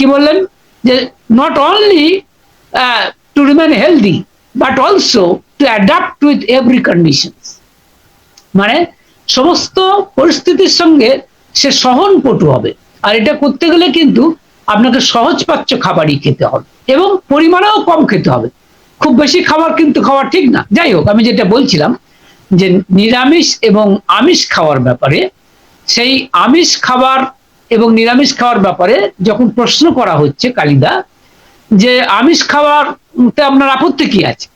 কি বললেন? যে not only to remain healthy but also to adapt with every condition মানে সমস্ত পরিস্থিতির সঙ্গে সে সহনপটু হবে। আর এটা করতে গেলে কিন্তু আপনাকে সহজপাচ্য খাবারই খেতে হবে এবং পরিমাণেও কম খেতে হবে। খুব বেশি খাবার কিন্তু খাওয়া ঠিক না। যাই হোক, আমি যেটা বলছিলাম যে নিরামিষ এবং আমিষ খাওয়ার ব্যাপারে সেই আমিষ খাবার এবং নিরামিষ খাওয়ার ব্যাপারে যখন প্রশ্ন করা হচ্ছে কালিদা, যে আমিষ খাওয়ার আপনার আপত্তি কি আছে?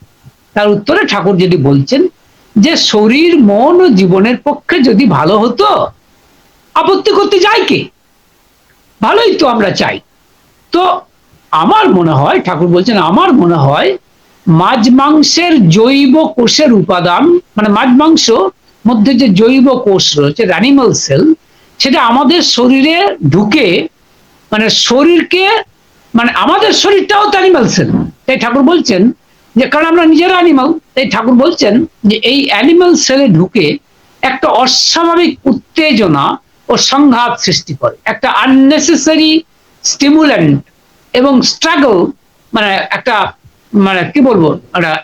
তার উত্তরে ঠাকুর যদি বলছেন যে শরীর, মন ও জীবনের পক্ষে যদি ভালো হতো, আপত্তি করতে যাই কে? ভালোই তো আমরা চাই। তো আমার মনে হয়, ঠাকুর বলছেন, আমার মনে হয় মাছ মাংসের জৈব কোষের উপাদান মানে মাছ মাংস মধ্যে যে জৈব কোষ রয়েছে অ্যানিমাল সেল সেটা আমাদের শরীরে ঢুকে মানে শরীরকে মানে আমাদের শরীরটাও তো অ্যানিমাল সেল তাই ঠাকুর বলছেন যে, কারণ আমরা নিজেরা অ্যানিমাল তাই ঠাকুর বলছেন যে, এই অ্যানিমাল সেলে ঢুকে একটা অস্বাভাবিক উত্তেজনা ও সংঘাত সৃষ্টি করে। একটা আননেসেসারি স্টিমুল্যান্ট এবং স্ট্রাগল মানে একটা মানে কি বলব,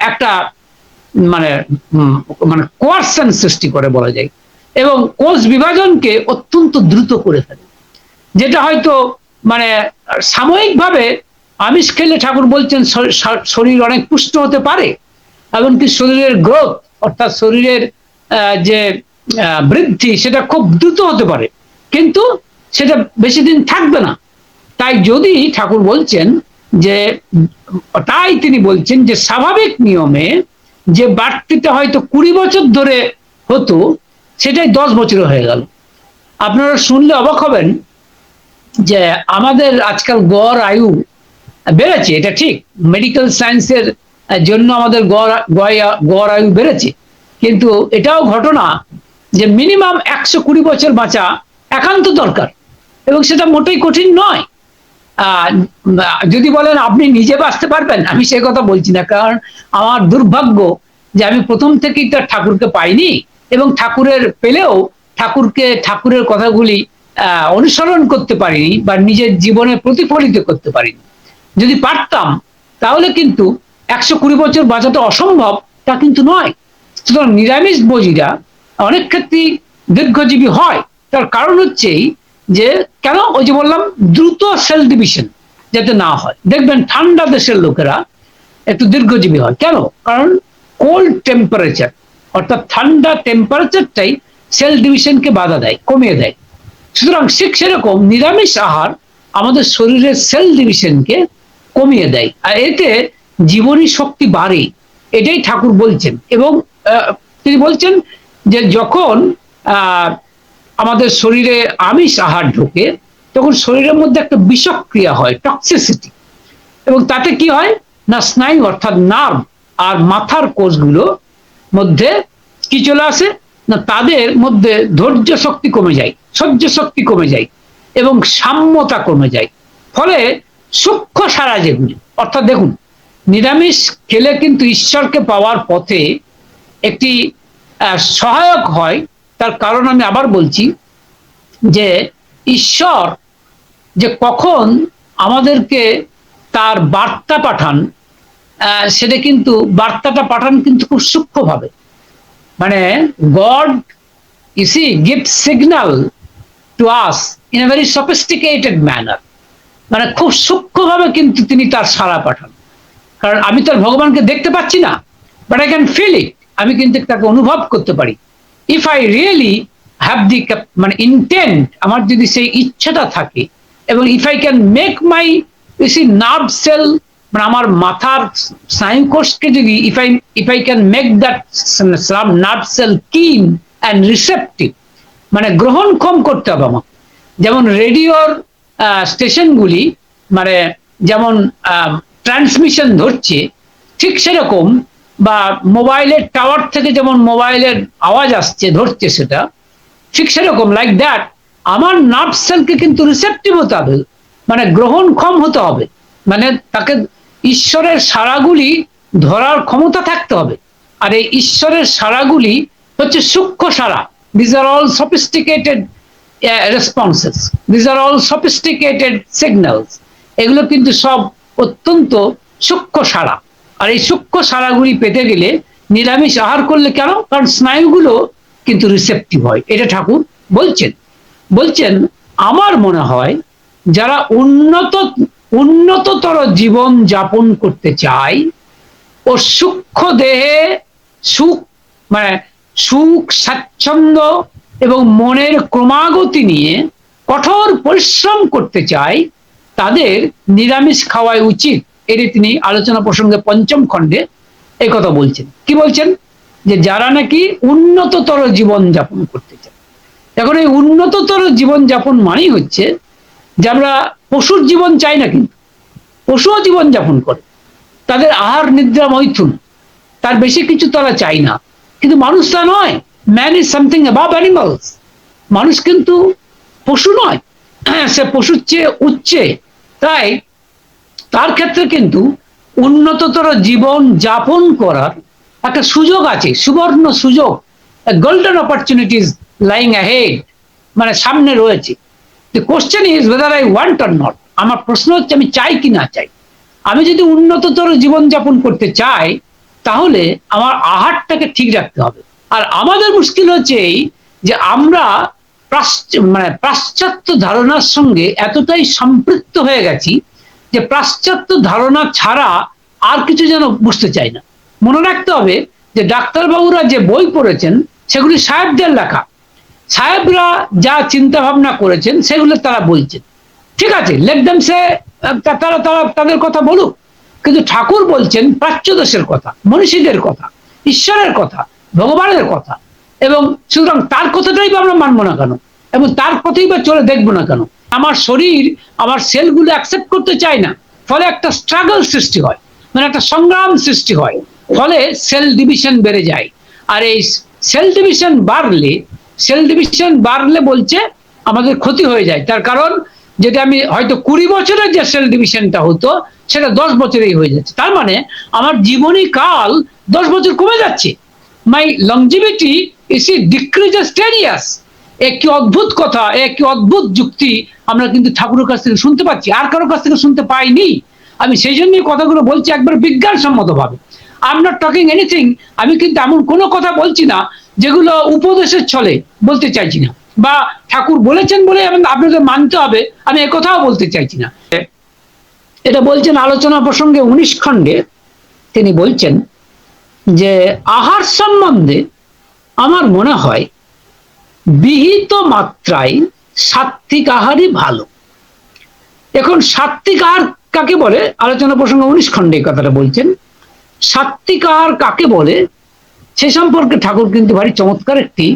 একটা মানে মানে কোয়ারশন সৃষ্টি করে বলা যায়। এবং কোষ বিভাজনকে অত্যন্ত দ্রুত করে ফেলে। যেটা হয়তো মানে সাময়িকভাবে আমিষ খেলে ঠাকুর বলছেন শরীর অনেক পুষ্ট হতে পারে, এমনকি শরীরের গ্রোথ, অর্থাৎ শরীরের যে বৃদ্ধি, সেটা খুব দ্রুত হতে পারে। কিন্তু সেটা বেশি দিন থাকবে না। তাই যদি ঠাকুর বলছেন যে, তাই তিনি বলছেন যে, স্বাভাবিক নিয়মে যে বাড়তিটা হয়তো কুড়ি বছর ধরে হতো সেটাই দশ বছর হয়ে গেল। আপনারা শুনলে অবাক হবেন যে আমাদের আজকাল গড় আয়ু বেড়েছে, এটা ঠিক। মেডিকেল সায়েন্সের জন্য আমাদের গড় গড় আয়ু বেড়েছে। কিন্তু এটাও ঘটনা যে মিনিমাম একশো কুড়ি বছর বাঁচা একান্ত দরকার। এবং সেটা মোটেই কঠিন নয়। যদি বলেন আপনি নিজে বাঁচতে পারবেন, আমি সে কথা বলছি না। কারণ আমার দুর্ভাগ্য যে আমি প্রথম থেকেই তার ঠাকুরকে পাইনি। এবং ঠাকুরের পেলেও ঠাকুরকে, ঠাকুরের কথাগুলি অনুসরণ করতে পারিনি বা নিজের জীবনে প্রতিফলিত করতে পারিনি। যদি পারতাম, তাহলে কিন্তু একশো কুড়ি বছর বাঁচাতে অসম্ভব, তা কিন্তু নয়। সুতরাং নিরামিষ বজিরা অনেক ক্ষেত্রেই দীর্ঘজীবী হয়। তার কারণ হচ্ছেই যে, কেন? ওই যে বললাম, দ্রুত সেল ডিভিশন যাতে না হয়। দেখবেন ঠান্ডা দেশের লোকেরা একটু দীর্ঘজীবী হয়। কেন? কারণ কোল্ড টেম্পারেচার অর্থাৎ ঠান্ডা টেম্পারেচারটাই সেল ডিভিশনকে বাধা দেয়, কমিয়ে দেয়। সুতরাং ঠিক সেরকম নিরামিষ আহার আমাদের শরীরের সেল ডিভিশনকে কমিয়ে দেয়। আর এতে জীবনী শক্তি বাড়ে, এটাই ঠাকুর বলছেন। এবং তিনি বলছেন যে যখন আমাদের শরীরে আমিষ আহার ঢোকে, তখন শরীরের মধ্যে একটা বিষক্রিয়া হয় টক্সিসিটি এবং তাতে কি হয়? না স্নায়ু অর্থাৎ নার্ভ আর মাথার কোষগুলো মধ্যে কি চলে আসে? না, তাদের মধ্যে ধৈর্য শক্তি কমে যায়, সহ্য শক্তি কমে যায় এবং সাম্যতা কমে যায়। ফলে সূক্ষ্ম সারা যেগুলি, অর্থাৎ দেখুন, নিরামিষ খেলে কিন্তু ঈশ্বরকে পাওয়ার পথে একটি সহায়ক হয়। তার কারণ আমি আবার বলছি যে ঈশ্বর যে কখন আমাদেরকে তার বার্তা পাঠান সেটা কিন্তু বার্তাটা পাঠান কিন্তু খুব সূক্ষ্মভাবে। মানে God is gift signal to us in a very sophisticated manner মানে খুব সূক্ষ্মভাবে কিন্তু তিনি তার সারা পাঠান। কারণ আমি তার ভগবানকে দেখতে পাচ্ছি না but I can feel it আমি কিন্তু তাকে অনুভব করতে পারি। If I really have the মানে ইন্টেন্ট আমার যদি সেই ইচ্ছাটা থাকে, এবং if I can make my see nerve cell মানে আমার মাথার স্নায়ু কোষকে যদি if I if I can make that nerve cell keen and receptive মানে গ্রহণক্ষম করতে হবে আমার যেমন রেডিওর স্টেশনগুলি মানে যেমন ট্রান্সমিশন ধরছে, ঠিক সেরকম বা মোবাইলের টাওয়ার থেকে যেমন মোবাইলের আওয়াজ আসছে, ধরছে সেটা, ঠিক সেরকম লাইক দ্যাট আমার নার্ভ সেলকে কিন্তু রিসেপটিভ হতে হবে মানে গ্রহণক্ষম হতে হবে। মানে তাকে ঈশ্বরের সারাগুলি ধরার ক্ষমতা থাকতে হবে। আর এই ঈশ্বরের সারাগুলি হচ্ছে সূক্ষ্ম সারা। These are all sophisticated responses these are all sophisticated signals এগুলো কিন্তু সব অত্যন্ত সূক্ষ্ম সারা। আর এই সূক্ষ্ম সারাগুলি পেতে গেলে নিরামিষ আহার করলে কেন? কারণ স্নায়ুগুলো কিন্তু রিসেপটিভ হয়। এটা ঠাকুর বলছেন। বলছেন, আমার মনে হয় যারা উন্নত উন্নততর জীবন যাপন করতে চাই ও সূক্ষ্ম দেহে সুখ মানে সুখ, স্বাচ্ছন্দ্য এবং মনের ক্রমাগতি নিয়ে কঠোর পরিশ্রম করতে চাই, তাদের নিরামিষ খাওয়াই উচিত। এটি তিনি আলোচনা প্রসঙ্গে পঞ্চম খণ্ডে এই কথা বলছেন। কি বলছেন? যে যারা নাকি উন্নততর জীবন যাপন করতে চায়। এখন এই উন্নততর জীবন যাপন মানেই হচ্ছে যে আমরা পশুর জীবন চাই না কিন্তু। পশুও জীবন যাপন করে। তাদের আহার, নিদ্রা, মৈথুন, তার বেশি কিছু তারা চাই না। কিন্তু মানুষ তা নয়। Man is something above animals মানুষ কিন্তু পশু নয়। সে পশুর চেয়ে উচ্চে। তাই তার ক্ষেত্রে কিন্তু উন্নততর জীবন যাপন করার একটা সুযোগ আছে। সুবর্ণ সুযোগ। গোল্ডেন অপরচুনিটিস লাইং অ্যাহেড মানে সামনে রয়েছে। The question is whether I want or not আমার প্রশ্ন হচ্ছে, আমি চাই কি না চাই? আমি যদি উন্নততর জীবনযাপন করতে চাই, তাহলে আমার আহারটাকে ঠিক রাখতে হবে। আর আমাদের মুশকিল হচ্ছে এই যে আমরা মানে পাশ্চাত্য ধারণার সঙ্গে এতটাই সম্পৃক্ত হয়ে গেছি যে পাশ্চাত্য ধারণা ছাড়া আর কিছু যেন বুঝতে চাই না। মনে রাখতে হবে যে ডাক্তারবাবুরা যে বই পড়েছেন, সেগুলি সাহেবদের লেখা। সাহেবরা যা চিন্তা ভাবনা করেছেন, সেগুলো তারা বলছেন। ঠিক আছে লেখদাম সে তারা তারা তাদের কথা বলুক। কিন্তু ঠাকুর বলছেন প্রাচ্য দেশের কথা, মনীষীদের কথা, ঈশ্বরের কথা, ভগবানের কথা। এবং সুতরাং তার কথাটাই বা আমরা মানবো না কেন? এবং তার কথাই বা চলে দেখব না কেন? আমার শরীর, আমার সেলগুলো অ্যাকসেপ্ট করতে চায় না। ফলে একটা স্ট্রাগল সৃষ্টি হয় মানে একটা সংগ্রাম সৃষ্টি হয়। ফলে সেল ডিভিশন বেড়ে যায়। আর এই সেল ডিভিশন বাড়লে সেল ডিভিশন বাড়লে বলছে আমাদের ক্ষতি হয়ে যায়। তার কারণ যেটা আমি হয়তো কুড়ি বছরের যে সেল ডিভিশনটা হতো, সেটা দশ বছরেই হয়ে যাচ্ছে। তার মানে আমার জীবনী কাল দশ বছর কমে যাচ্ছে। মাই লংজিভিটি ইস ই ডিক্রিজেস টেন ইয়ার্স একটি অদ্ভুত কথা একটি অদ্ভুত যুক্তি আমরা কিন্তু ঠাকুরের কাছ থেকে শুনতে পাচ্ছি, আর কারোর কাছ থেকে শুনতে পাইনি। আমি সেই জন্যই কথাগুলো বলছি একবার বিজ্ঞানসম্মত ভাবে I am not talking anything আমি কিন্তু এমন কোনো কথা বলছি না যেগুলো উপদেশের ছলে বলতে চাইছি না। বা ঠাকুর বলেছেন বলে আপনাদের মানতে হবে, আমি একথাও বলতে চাইছি না। এটা বলছেন আলোচনা প্রসঙ্গে উনিশ খণ্ডে তিনি বলছেন যে, আহার সম্বন্ধে আমার মনে হয় বিহিত মাত্রায় সাত্বিক আহারই ভালো। এখন সাত্বিক আহার কাকে বলে? আলোচনা প্রসঙ্গে উনিশ খণ্ডে কথাটা বলছেন। সাত্বিক আহার কাকে বলে? সে সম্পর্কে ঠাকুর কিন্তু ভারী চমৎকার একটি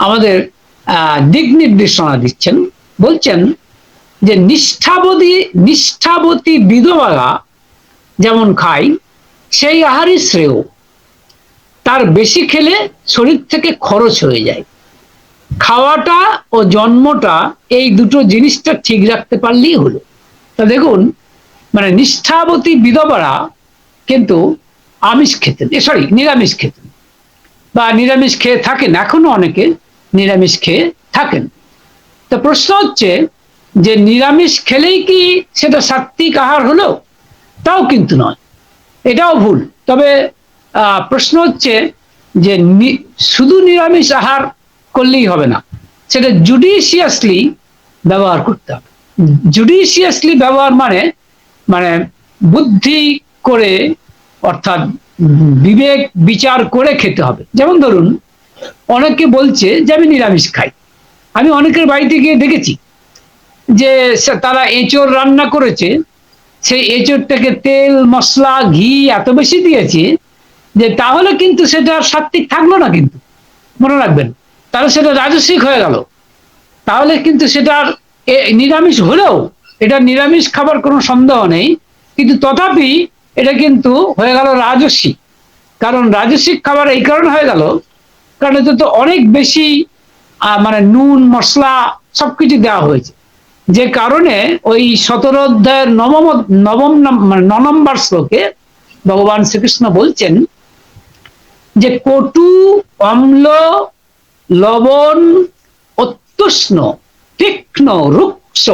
আমাদের দিক নির্দেশনা দিচ্ছেন। বলছেন যে নিষ্ঠাবতী নিষ্ঠাবতী বিধবারা যেমন খায়, সেই আহারই শ্রেয়। তার বেশি খেলে শরীর থেকে খরচ হয়ে যায়। খাওয়াটা ও জন্মটা এই দুটো জিনিসটা ঠিক রাখতে পারলেই হলো। তা দেখুন মানে নিষ্ঠাবতী বিধবারা কিন্তু আমিষ খেতেন সরি নিরামিষ খেতেন। বা নিরামিষ খেয়ে থাকেন, এখনও অনেকে নিরামিষ খেয়ে থাকেন। তো প্রশ্ন হচ্ছে যে নিরামিষ খেলেই কি সেটা সাত্বিক আহার হলো? তাও কিন্তু নয়। এটাও ভুল। তবে প্রশ্ন হচ্ছে যে শুধু নিরামিষ আহার করলেই হবে না, সেটা জুডিশিয়াসলি ব্যবহার করতে হবে। জুডিশিয়াসলি ব্যবহার মানে মানে বুদ্ধি করে, অর্থাৎ বিবেক বিচার করে খেতে হবে। যেমন ধরুন অনেকে বলছে যে আমি নিরামিষ খাই। আমি অনেকের বাড়িতে গিয়ে দেখেছি যে তারা এঁচড় রান্না করেছে সেই এঁচড়টাকে তেল, মশলা, ঘি এত বেশি দিয়েছে যে তাহলে কিন্তু সেটা সাত্বিক থাকল না কিন্তু। মনে রাখবেন, তাহলে সেটা রাজস্বিক হয়ে গেল। তাহলে কিন্তু সেটার নিরামিষ হলেও এটা নিরামিষ খাবার কোনো সন্দেহ নেই। কিন্তু তথাপি এটা কিন্তু হয়ে গেল রাজস্বিক কারণ রাজস্বিক খাবার এই কারণে হয়ে গেল, কারণ এতে তো অনেক বেশি মানে নুন, মশলা সবকিছু দেওয়া হয়েছে। যে কারণে ওই সতেরো অধ্যায়ের নবম নবম মানে ন নম্বর শ্লোকে ভগবান শ্রীকৃষ্ণ বলছেন যে কটু, অম্ল, লবণ, অত্যুষ্ণ, তীক্ষ্ণ, রুক্ষ,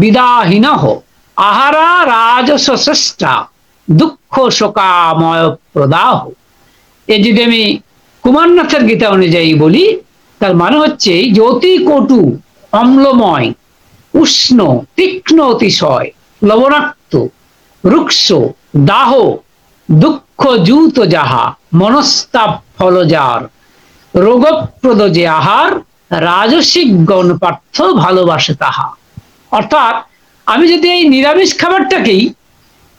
বিদাহীন, আহারা রাজস শ্রেষ্ঠা। দুঃখ শোকাময় প্রদাহ এ যদি আমি কুমারনাথের গীতা অনুযায়ী বলি, তার মানে হচ্ছে যে অতি কটু, অম্লময়, উষ্ণ, তীক্ষ্ণ অতিশয়, লবণাক্ত, রুক্ষ, দাহ দুঃখ জূত যাহা, মনস্তাপ ফলজার, রোগপ্রদ যে আহার, রাজসিক গণ পার্থ ভালোবাসে তাহা। অর্থাৎ আমি যদি এই নিরামিষ খাবারটাকেই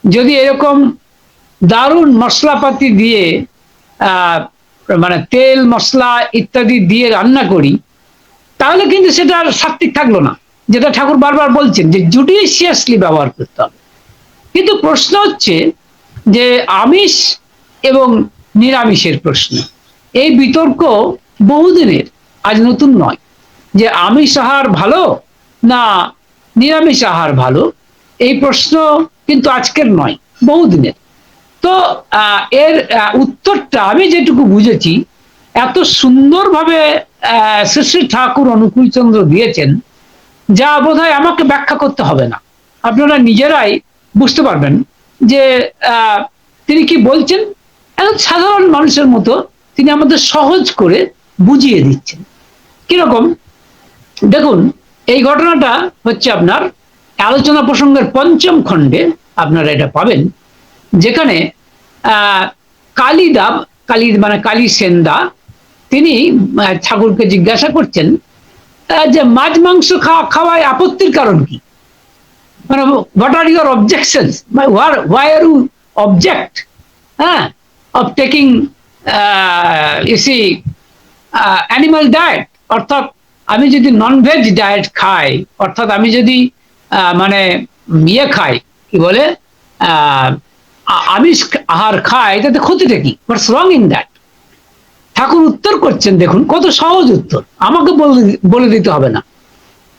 যদি এরকম দারুণ মশলাপাতি দিয়ে মানে তেল, মশলা ইত্যাদি দিয়ে রান্না করি, তাহলে কিন্তু সেটা আর সাত্বিক থাকল না। যেটা ঠাকুর বারবার বলছেন যে জুডিশিয়াসলি ব্যবহার করতে হবে। কিন্তু প্রশ্ন হচ্ছে যে আমিষ এবং নিরামিষের প্রশ্ন। এই বিতর্ক বহুদিনের, আজ নতুন নয়। যে আমিষ আহার ভালো না নিরামিষ আহার ভালো? এই প্রশ্ন কিন্তু আজকের নয়, বহুদিনের। তো এর উত্তরটা আমি যেটুকু বুঝেছি, এত সুন্দরভাবে শ্রী শ্রী ঠাকুর অনুকূল চন্দ্র দিয়েছেন, যা বোধহয় আমাকে ব্যাখ্যা করতে হবে না। আপনারা নিজেরাই বুঝতে পারবেন যে তিনি কি বলছেন? সাধারণ মানুষের মতো তিনি আমাদের সহজ করে বুঝিয়ে দিচ্ছেন। কীরকম? দেখুন, এই ঘটনাটা হচ্ছে আপনার আলোচনা প্রসঙ্গের পঞ্চম খণ্ডে আপনারা এটা পাবেন যেখানে আহ, কালিদা কালী মানে কালী সেনদা তিনি ঠাকুরকে জিজ্ঞাসা করছেন যে মাছ মাংস খাওয়া খাওয়ায় আপত্তির কারণ কি? মানে what are your objection why are you object হ্যাঁ of taking is animal diet অর্থাৎ আমি যদি ননভেজ ডায়েট খাই অর্থাৎ আমি যদি মানে ইয়ে খায়, কি বলে? আমিষ আহার খায় তাতে ক্ষতিটা কি? হোয়াটস রং ইন দ্যাট ঠাকুর উত্তর করছেন, দেখুন, কত সহজ উত্তর। আমাকে বলে দিতে হবে না।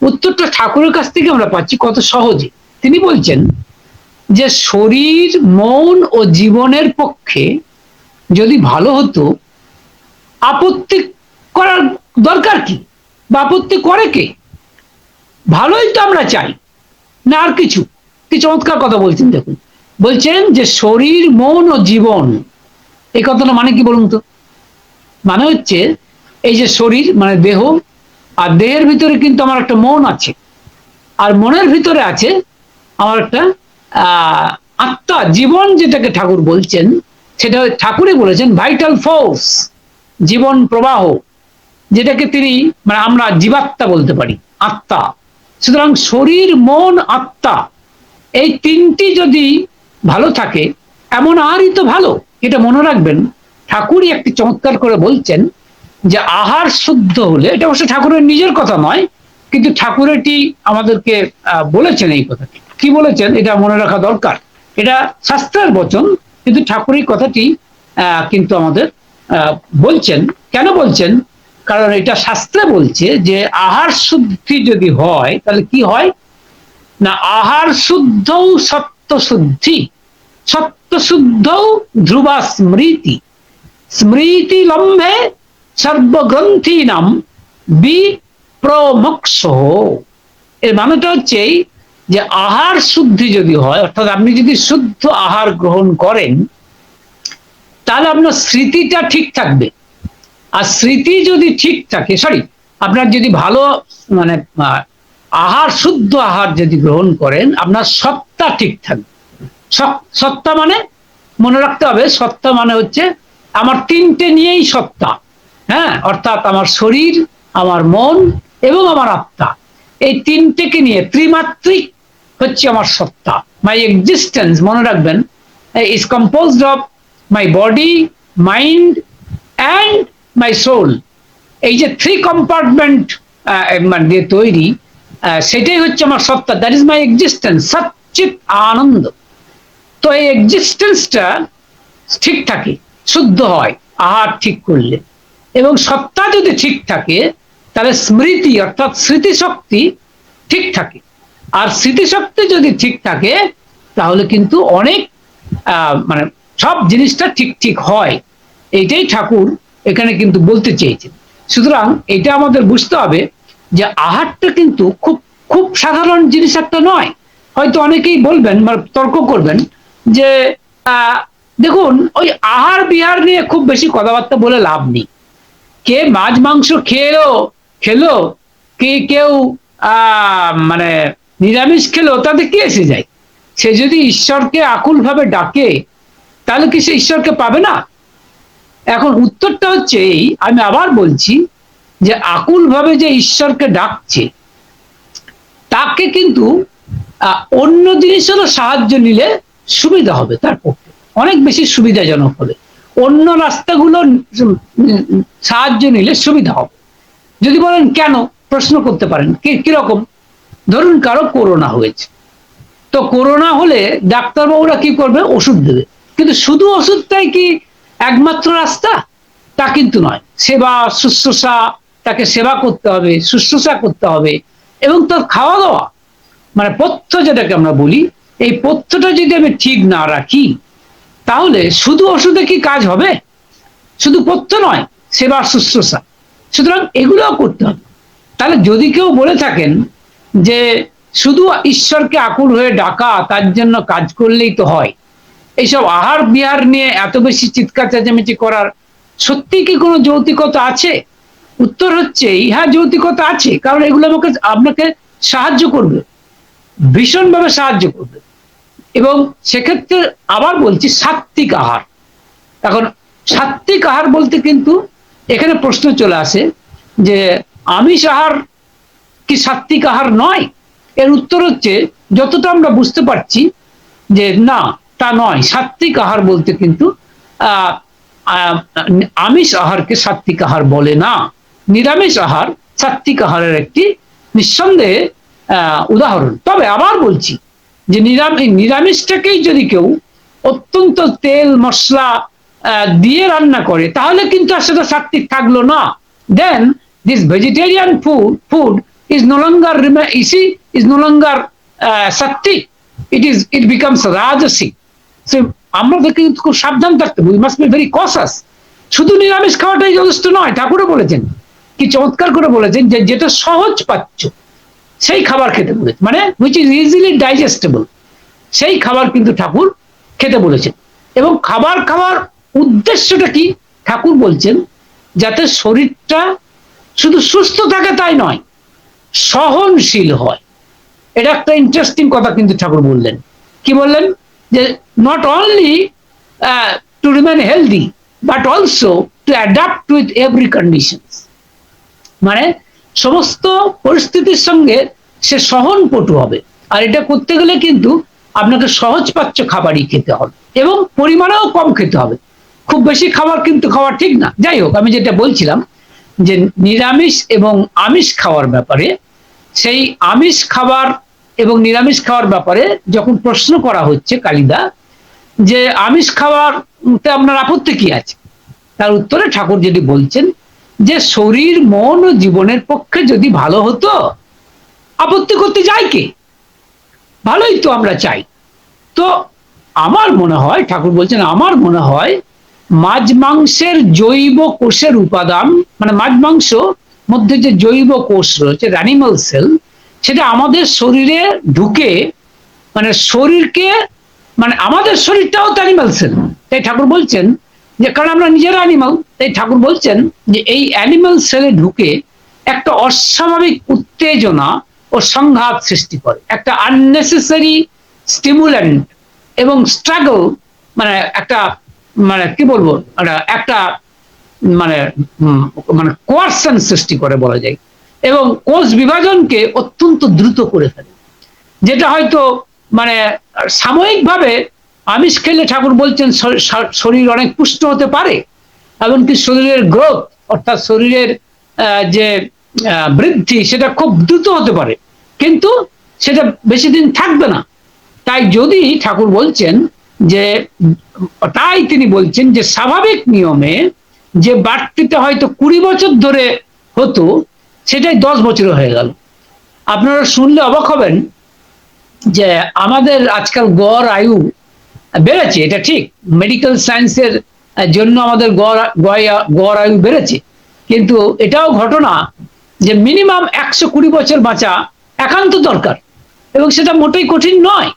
উত্তরটা ঠাকুরের কাছ থেকে আমরা পাচ্ছি, কত সহজে। তিনি বলছেন যে, শরীর, মন ও জীবনের পক্ষে যদি ভালো হতো, আপত্তি করার দরকার কি? বা আপত্তি করে কে? ভালোই তো আমরা চাই। না, আর কিছু। কি চমৎকার কথা বলছেন, দেখুন। বলছেন যে শরীর, মন ও জীবন, এই কথাটা মানে কি বলুন তো? মানে হচ্ছে এই যে শরীর মানে দেহ, আর দেহের ভিতরে কিন্তু আমার একটা মন আছে। আর মনের ভিতরে আছে আমার একটা আত্মা, জীবন যেটাকে ঠাকুর বলছেন, সেটা ঠাকুরই বলেছেন ভাইটাল ফোর্স জীবন প্রবাহ, যেটাকে তিনি মানে আমরা জীবাত্মা বলতে পারি, আত্মা। সুতরাং শরীর, মন, আত্মা, এই তিনটি যদি ভালো থাকে, এমন আরই তো ভালো। এটা মনে রাখবেন, ঠাকুরই একটি চমৎকার করে বলছেন যে আহার শুদ্ধ হলে, এটা অবশ্য ঠাকুরের নিজের কথা নয়, কিন্তু ঠাকুর এটি আমাদেরকে বলেছেন এই কথাটি। কি বলেছেন? এটা মনে রাখা দরকার। এটা শাস্ত্রের বচন, কিন্তু ঠাকুরের কথাটি কিন্তু আমাদের বলছেন। কেন বলছেন? কারণ এটা শাস্ত্রে বলছে যে আহার শুদ্ধি যদি হয়, তাহলে কি হয়? না, আহার শুদ্ধও সত্য শুদ্ধি, সত্য শুদ্ধও ধ্রুবা স্মৃতি। স্মৃতি লম্বে সর্বগ্রন্থি নাম বি প্রমোক্ষ এর মানেটা হচ্ছে যে আহার শুদ্ধি যদি হয়, অর্থাৎ আপনি যদি শুদ্ধ আহার গ্রহণ করেন, তাহলে আপনার স্মৃতিটা ঠিক থাকবে। আর স্মৃতি যদি ঠিক থাকে সরি আপনার যদি ভালো মানে আহার, শুদ্ধ আহার যদি গ্রহণ করেন, আপনার সত্তা ঠিক থাকবে। সত্তা মানে মনে রাখতে হবে, সত্তা মানে হচ্ছে আমার তিনটে নিয়েই সত্তা হ্যাঁ? অর্থাৎ আমার শরীর, আমার মন এবং আমার আত্মা। এই তিনটেকে নিয়ে ত্রিমাত্রিক হচ্ছে আমার সত্তা মাই এক্সিস্টেন্স মনে রাখবেন is composed of my body mind and my soul এই যে থ্রি কম্পার্টমেন্ট মানে দিয়ে তৈরি সেটাই হচ্ছে আমার সত্তা। দ্যাট ইজ মাই এক্সিস্টেন্স সচ্চিত আনন্দ। তো এই এক্সিস্টেন্সটা ঠিক থাকে, শুদ্ধ হয়, আহার ঠিক করলে। এবং সত্তা যদি ঠিক থাকে, তাহলে স্মৃতি, অর্থাৎ স্মৃতিশক্তি ঠিক থাকে। আর স্মৃতিশক্তি যদি ঠিক থাকে, তাহলে কিন্তু অনেক মানে সব জিনিসটা ঠিক ঠিক হয়। এইটাই ঠাকুর এখানে কিন্তু বলতে চেয়েছেন সুতরাং এটা আমাদের বুঝতে হবে যে আহারটা কিন্তু খুব খুব সাধারণ জিনিস একটা নয়। হয়তো অনেকেই বলবেন বা তর্ক করবেন যে দেখুন, ওই আহার বিহার নিয়ে খুব বেশি কথাবার্তা বলে লাভ নেই। কে মাছ মাংস খেলো খেলো, কে কেউ মানে নিরামিষ খেলো, তাতে কি এসে যায়? সে যদি ঈশ্বরকে আকুল ভাবে ডাকে, তাহলে কি সে ঈশ্বরকে পাবে না? এখন উত্তরটা হচ্ছে এই, আমি আবার বলছি যে আকুল ভাবে যে ঈশ্বরকে ডাকছে, তাকে কিন্তু অন্য জিনিসেরও সাহায্য নিলে সুবিধা হবে তার পক্ষে। অনেক বেশি সুবিধাজনক হবে। অন্য রাস্তাগুলো সাহায্য নিলে সুবিধা হবে। যদি বলেন কেন, প্রশ্ন করতে পারেন। কি, কীরকম? ধরুন কারও করোনা হয়েছে। তো করোনা হলে ডাক্তারবাবুরা কি করবে? ওষুধ দেবে। কিন্তু শুধু ওষুধটাই কি একমাত্র রাস্তা তা কিন্তু নয়। সেবা, শুশ্রূষা, তাকে সেবা করতে হবে, শুশ্রূষা করতে হবে এবং তার খাওয়া দাওয়া মানে পথ্য যেটাকে আমরা বলি, এই পথ্যটা যদি আমি ঠিক না রাখি, তাহলে শুধু ওষুধে কি কাজ হবে? শুধু পথ্য নয়, সেবা, শুশ্রূষা। সুতরাং এগুলোও করতে হবে। তাহলে যদি কেউ বলে থাকেন যে শুধু ঈশ্বরকে আকুল হয়ে ডাকা, তার জন্য কাজ করলেই তো হয় এইসব আহার বিহার নিয়ে এত বেশি চিৎকার, চেঁচামেচি করার সত্যি কি কোনো যৌতিকতা আছে? উত্তর হচ্ছে, ইহা যৌতিকতা আছে, কারণ এগুলো আমাকে, আপনাকে সাহায্য করবে। ভীষণভাবে সাহায্য করবে। এবং সেক্ষেত্রে আবার বলছি সাত্বিক আহার। এখন সাত্বিক আহার বলতে কিন্তু এখানে প্রশ্ন চলে আসে যে, আমিষ আহার কি সাত্বিক আহার নয়? এর উত্তর হচ্ছে, যতটা আমরা বুঝতে পারছি যে না তা নয় সাত্বিক আহার বলতে কিন্তু আমিষ আহারকে সাত্বিক আহার বলে না। নিরামিষ আহার সাত্বিক আহারের একটি নিঃসন্দেহে উদাহরণ। তবে আবার বলছি যে নিরামিষ নিরামিষটাকেই যদি কেউ অত্যন্ত তেল, মশলা দিয়ে রান্না করে, তাহলে কিন্তু আর সেটা সাত্বিক থাকল না। Then this vegetarian food food is no longer is is no longer Satvik it is it becomes রাজসিক। আমরা কিন্তু খুব সাবধান থাকতে হবে। মাস্ট বি ভেরি কসাস শুধু নিরামিষ খাওয়াটাই যথেষ্ট নয়, ঠাকুরও বলেছেন, কি চমৎকার করে বলেছেন যে যেটা সহজ পাচ্ছ, সেই খাবার খেতে মানে ইজ ইজিলি ডাইজেস্টেবল সেই খাবার কিন্তু ঠাকুর খেতে বলেছেন। এবং খাবার খাওয়ার উদ্দেশ্যটা কি? ঠাকুর বলছেন, যাতে শরীরটা শুধু সুস্থ থাকে তাই নয়, সহনশীল হয়। এটা একটা ইন্টারেস্টিং কথা কিন্তু ঠাকুর বললেন। কি বললেন? যে not only to remain healthy but also to adapt with every condition মানে সমস্ত পরিস্থিতির সঙ্গে সে সহনপটু হবে। আর এটা করতে গেলে কিন্তু আপনাকে সহজ পাচ্য খাবারই খেতে হবে এবং পরিমাণেও কম খেতে হবে। খুব বেশি খাবার কিন্তু খাওয়া ঠিক না। যাই হোক, আমি যেটা বলছিলাম যে নিরামিষ এবং আমিষ খাওয়ার ব্যাপারে সেই আমিষ খাবার এবং নিরামিষ খাওয়ার ব্যাপারে যখন প্রশ্ন করা হচ্ছে কালিদা, যে আমিষ খাওয়ার আপনার আপত্তি কি আছে? তার উত্তরে ঠাকুর যদি বলছেন যে শরীর, মন ও জীবনের পক্ষে যদি ভালো হতো, আপত্তি করতে যাই কে? ভালোই তো আমরা চাই। তো আমার মনে হয়, ঠাকুর বলছেন, আমার মনে হয় মাছ মাংসের জৈব কোষের উপাদান মানে মাছ মাংস মধ্যে যে জৈব কোষ রয়েছে অ্যানিমাল সেল সেটা আমাদের শরীরে ঢুকে মানে শরীরকে মানে আমাদের শরীরটাও তো অ্যানিমাল সেল তাই ঠাকুর বলছেন যে, কারণ আমরা নিজেরা অ্যানিমাল তাই ঠাকুর বলছেন যে, এই অ্যানিমাল সেলে ঢুকে একটা অস্বাভাবিক উত্তেজনা ও সংঘাত সৃষ্টি করে। একটা আননেসেসারি স্টিমুল্যান্ট এবং স্ট্রাগল মানে একটা মানে কি বলব, একটা- একটা মানে মানে কোয়ারশন সৃষ্টি করে বলা যায়। এবং কোষ বিভাজনকে অত্যন্ত দ্রুত করে ফেলে। যেটা হয়তো মানে সাময়িকভাবে আমিষ খেলে ঠাকুর বলছেন শরীর- অনেক পুষ্ট হতে পারে, এমনকি শরীরের গ্রোথ, অর্থাৎ শরীরের যে বৃদ্ধি, সেটা খুব দ্রুত হতে পারে। কিন্তু সেটা বেশি দিন থাকবে না। তাই যদি ঠাকুর বলছেন যে, তাই তিনি বলছেন যে, স্বাভাবিক নিয়মে যে বাড়তিটা হয়তো কুড়ি বছর ধরে হতো সেটাই দশ বছর হয়ে গেল। আপনারা শুনলে অবাক হবেন যে আমাদের আজকাল গড় আয়ু বেড়েছে, এটা ঠিক। মেডিকেল সায়েন্সের জন্য আমাদের গড়, গড়- আয়ু বেড়েছে। কিন্তু এটাও ঘটনা যে মিনিমাম একশো কুড়ি বছর বাঁচা একান্ত দরকার। এবং সেটা মোটেই কঠিন নয়।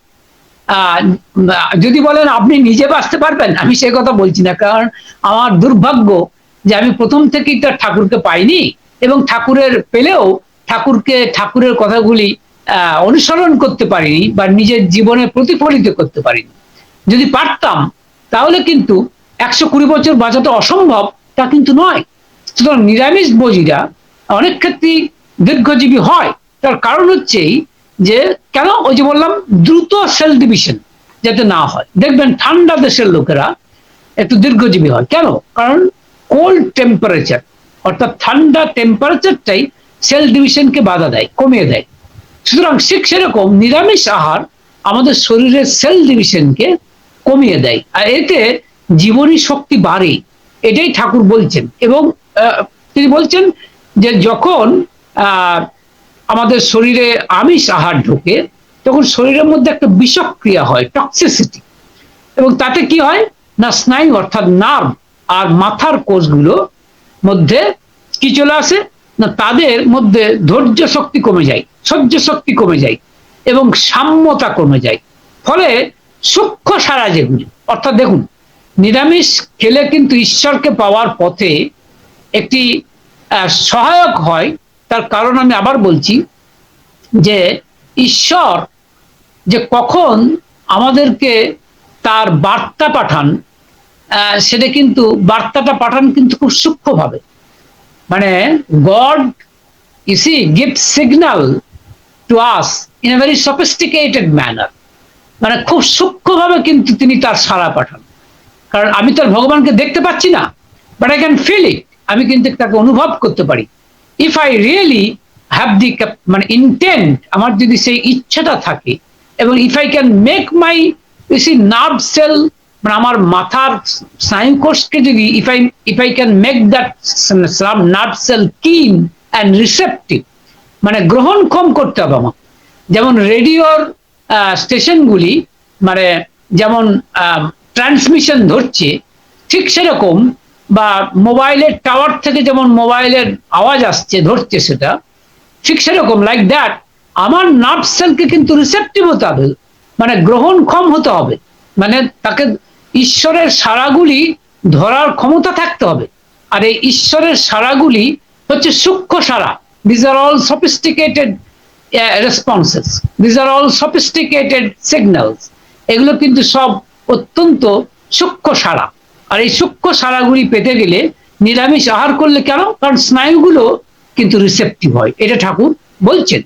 যদি বলেন আপনি নিজে বাঁচতে পারবেন, আমি সে কথা বলছি না। কারণ আমার দুর্ভাগ্য যে আমি প্রথম থেকেই তো ঠাকুরকে পাইনি। এবং ঠাকুরের পেলেও ঠাকুরকে ঠাকুরের কথাগুলি অনুসরণ করতে পারিনি বা নিজের জীবনে প্রতিফলিত করতে পারিনি। যদি পারতাম, তাহলে কিন্তু একশো কুড়ি বছর বাঁচাটা অসম্ভব, তা কিন্তু নয়। সুতরাং নিরামিষ ভোজীরা অনেক ক্ষেত্রেই দীর্ঘজীবী হয়। তার কারণ হচ্ছে এই যে, কেন? ওই যে বললাম, দ্রুত সেল ডিভিশন যাতে না হয়। দেখবেন ঠান্ডা দেশের লোকেরা একটু দীর্ঘজীবী হয়। কেন? কারণ কোল্ড টেম্পারেচার অর্থাৎ ঠান্ডা টেম্পারেচারটাই সেল ডিভিশনকে বাধা দেয়, কমিয়ে দেয়। সুতরাং ঠিক সেরকম নিরামিষ আহার আমাদের শরীরের সেল ডিভিশনকে কমিয়ে দেয়। আর এতে জীবনী শক্তি বাড়ে, এটাই ঠাকুর বলছেন। এবং তিনি বলছেন যে যখন আমাদের শরীরে আমিষ আহার ঢোকে, তখন শরীরের মধ্যে একটা বিষক্রিয়া হয় টক্সিসিটি এবং তাতে কি হয়? না স্নায়ু অর্থাৎ নার্ভ আর মাথার কোষগুলো মধ্যে কি চলে আসে? না, তাদের মধ্যে ধৈর্য শক্তি কমে যায়, সহ্য শক্তি কমে যায় এবং সাম্যতা কমে যায়। ফলে সূক্ষ্ম সারা যেগুলি অর্থাৎ দেখুন, নিরামিষ খেলে কিন্তু ঈশ্বরকে পাওয়ার পথে একটি সহায়ক হয়। তার কারণ আমি আবার বলছি যে ঈশ্বর যে কখন আমাদেরকে তার বার্তা পাঠান সেটা কিন্তু বার্তাটা পাঠান কিন্তু খুব সূক্ষ্মভাবে। মানে God is gift signal to us in a very sophisticated manner. মানে খুব সূক্ষ্মভাবে কিন্তু তিনি তার সাড়া পাঠান। কারণ আমি তো আর ভগবানকে দেখতে পাচ্ছি না but I can feel it আমি কিন্তু তাকে অনুভব করতে পারি। If I really have the মানে ইন্টেন্ট আমার যদি সেই ইচ্ছাটা থাকে, এবং if I can make my is nerve cell মানে আমার মাথার স্নায়ু কোষকে যদি if I if I can make that nerve cell keen and receptive মানে গ্রহণক্ষম করতে হবে আমার যেমন রেডিওর স্টেশনগুলি মানে যেমন ট্রান্সমিশন ধরছে, ঠিক সেরকম বা মোবাইলের টাওয়ার থেকে যেমন মোবাইলের আওয়াজ আসছে, ধরছে সেটা, ঠিক সেরকম লাইক দ্যাট আমার নার্ভ সেলকে কিন্তু রিসেপটিভ হতে হবে মানে গ্রহণক্ষম হতে হবে। মানে তাকে ঈশ্বরের সারাগুলি ধরার ক্ষমতা থাকতে হবে। আর এই ঈশ্বরের সারাগুলি হচ্ছে সূক্ষ্ম সারা। These are all sophisticated responses these are all sophisticated signals এগুলো কিন্তু সব অত্যন্ত সূক্ষ্ম সারা। আর এই সূক্ষ্ম সারাগুলি পেতে গেলে নিরামিষ আহার করলে কেন? কারণ স্নায়ুগুলো কিন্তু রিসেপ্টিভ হয়। এটা ঠাকুর বলছেন।